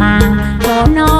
มาก็นอน